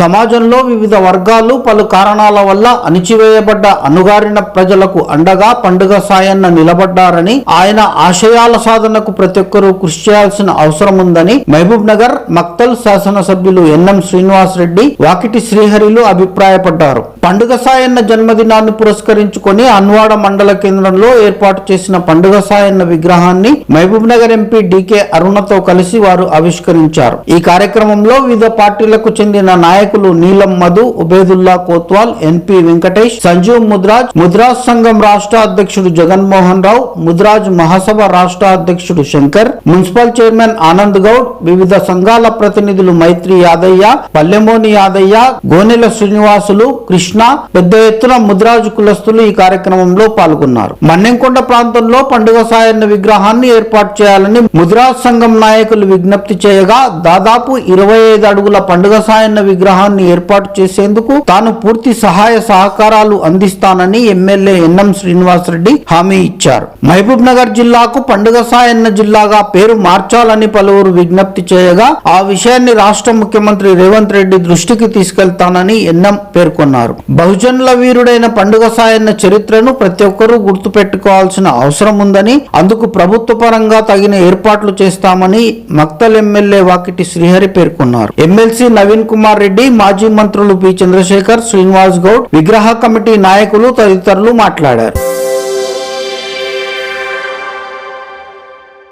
సమాజంలో వివిధ వర్గాలు పలు కారణాల వల్ల అణిచివేయబడ్డ అణుగారిన ప్రజలకు అండగా పండుగ సాయన్న నిలబడ్డారని ఆయన ఆశయాల సాధనకు ప్రతి ఒక్కరూ కృషి చేయాల్సిన అవసరం ఉందని మహబూబ్ నగర్ మక్తల్ శాసనసభ్యులు ఎన్ఎం శ్రీనివాస్ రెడ్డి వాకిటి శ్రీహరిలు అభిప్రాయపడ్డారు. పండుగ సాయన్న జన్మదినాన్ని పురస్కరించుకొని అన్వాడ మండల కేంద్రంలో ఏర్పాటు చేసిన పండుగ సాయన్న విగ్రహాన్ని మహబూబ్ నగర్ ఎంపీ డికే అరుణతో కలిసి వారు ఆవిష్కరించారు. ఈ కార్యక్రమంలో వివిధ పార్టీలకు చెందిన నాయకులు నీలం మధు ఉబేదుల్లా కోత్వాల్ ఎన్పి వెంకటేష్ సంజీవ్ ముద్రాజ్ ముద్రాజ్ సంఘం రాష్ట్ర అధ్యక్షుడు జగన్మోహన్ రావు ముద్రాజ్ మహాసభ రాష్ట్ర అధ్యక్షుడు శంకర్ మున్సిపల్ చైర్మన్ ఆనంద్ గౌడ్ వివిధ సంఘాల ప్రతినిధులు మైత్రి యాదయ్య పల్లెమోని యాదయ్య గోనెల శ్రీనివాసులు కృష్ణ పెద్ద ఎత్తున ముద్రాజ్ కులస్తులు ఈ కార్యక్రమంలో పాల్గొన్నారు. మన్నెంకొండ ప్రాంతంలో పండుగ సాయన్న విగ్రహాన్ని ఏర్పాటు చేయాలని ముద్రాజ్ సంఘం నాయకులు విజ్ఞప్తి చేయగా దాదాపు ఇరవై ఐదు అడుగుల పండుగ సాయన్న విగ్రహాన్ని ఏర్పాటు చేసేందుకు తాను పూర్తి సహాయ సహకారాలు అందిస్తానని ఎమ్మెల్యే ఎన్ఎం శ్రీనివాసరెడ్డి హామీ ఇచ్చారు. మహబూబ్ నగర్ జిల్లాకు పండుగ సాయన్న జిల్లాగా పేరు మార్చాలని పలువురు విజ్ఞప్తి చేయగా ఆ విషయాన్ని రాష్ట్ర ముఖ్యమంత్రి రేవంత్ రెడ్డి దృష్టికి తీసుకెళ్తానని ఎన్ఎం పేర్కొన్నారు. బహుజనుల వీరుడైన పండుగ సాయన్న చరిత్రను ప్రతి ఒక్కరూ గుర్తు పెట్టుకోవాల్సిన అవసరం ఉందని అందుకు ప్రభుత్వ పరంగా తగిన ఏర్పాట్లు చేస్తామని మక్తల్ ఎమ్మెల్యే వాకిటి శ్రీహరి పేర్కొన్నారు. ఎమ్మెల్సీ నవీన్ కుమార్ రెడ్డి రెడ్డి మాజీ మంత్రులు పి. చంద్రశేఖర్ శ్రీనివాస్ గౌడ్ విగ్రహ కమిటీ నాయకులు తదితరులు మాట్లాడారు.